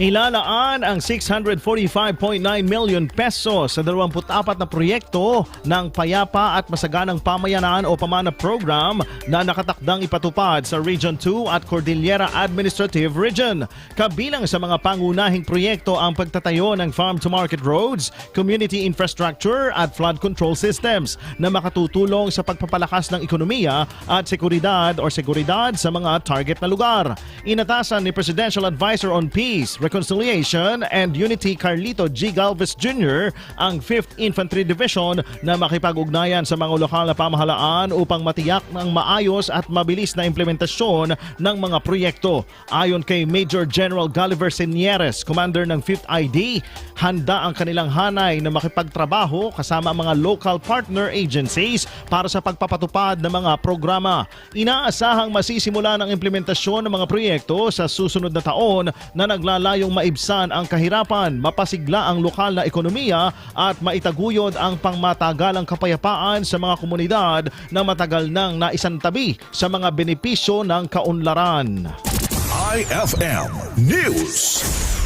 Ilalaan ang 645.9 million pesos sa 24 na proyekto ng Payapa at Masaganang Pamayanan o Pamana Program na nakatakdang ipatupad sa Region 2 at Cordillera Administrative Region. Kabilang sa mga pangunahing proyekto ang pagtatayo ng farm-to-market roads, community infrastructure at flood control systems na makatutulong sa pagpapalakas ng ekonomiya at seguridad o seguridad sa mga target na lugar. Inatasan ni Presidential Advisor on Peace, Reconciliation and Unity Carlito G. Galvez Jr. ang 5th Infantry Division na makipag-ugnayan sa mga lokal na pamahalaan upang matiyak ng maayos at mabilis na implementasyon ng mga proyekto. Ayon kay Major General Gulliver Senieres, Commander ng 5th ID, handa ang kanilang hanay na makipagtrabaho kasama mga local partner agencies para sa pagpapatupad ng mga programa. Inaasahang masisimula ng implementasyon ng mga proyekto sa susunod na taon na naglalayong maibsan ang kahirapan, mapasigla ang lokal na ekonomiya at maitaguyod ang pangmatagalang kapayapaan sa mga komunidad na matagal nang naisantabi sa mga benepisyo ng kaunlaran. IFM News.